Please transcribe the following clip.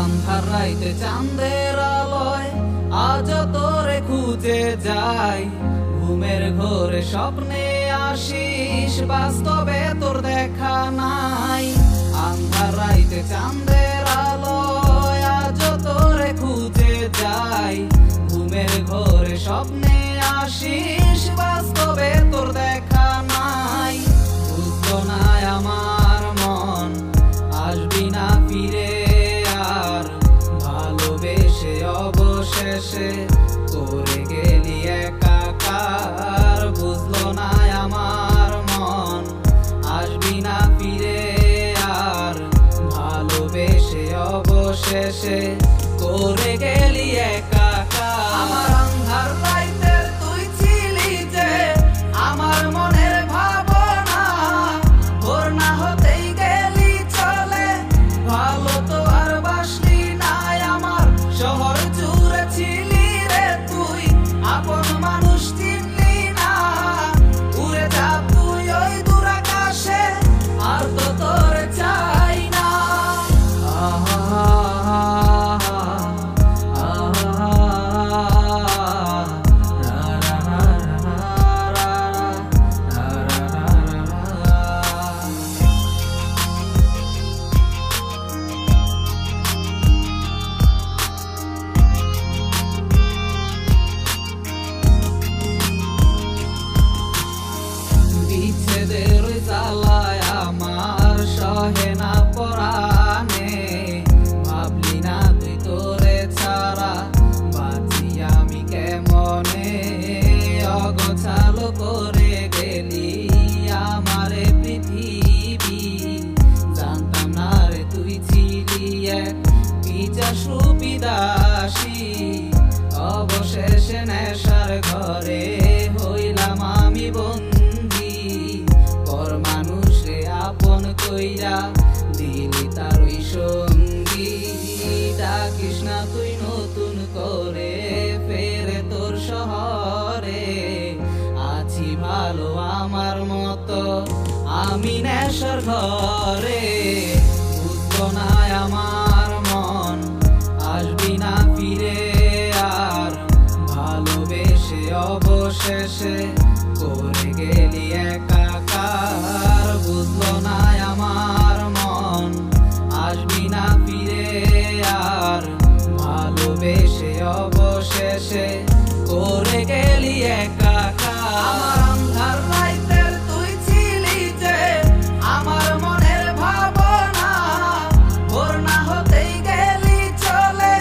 আন্ধার রাইতে চাঁদের আলোয় আজ তোরে খুঁজে যাই। ঘুমের ঘোরে স্বপ্নে আসিস, বাস্তবে তোর দেখা নাই। আন্ধার রাইতে চাঁদের আলোয় আজ তোরে খুঁজে যাই। ঘুমের ঘোরে স্বপ্নে আসিস, বাস্তবে তোর দেখা অবশেষে করে গেলি একাকার। বুঝলো না আমার মন, আসবি না ফিরে আর। ভালোবেসে অবশেষে করে গেলি একাকার পিচা সুবিদাসী, অবশেষে নেশার ঘরে হইলাম আমি বন্দি। পর মানুষে আপন কইরা দিলি তার ওই সঙ্গী। ডাকিস না তুই নতুন করে ফেরে তোর শহরে। আছি ভালো আমার মতো, আমি নেশার ঘরে। বুঝলো না আমার গেলি একাকার বুঝলো না আমার মন। আসবি না ফিরে আর ভালোবেসে অবশেষে করে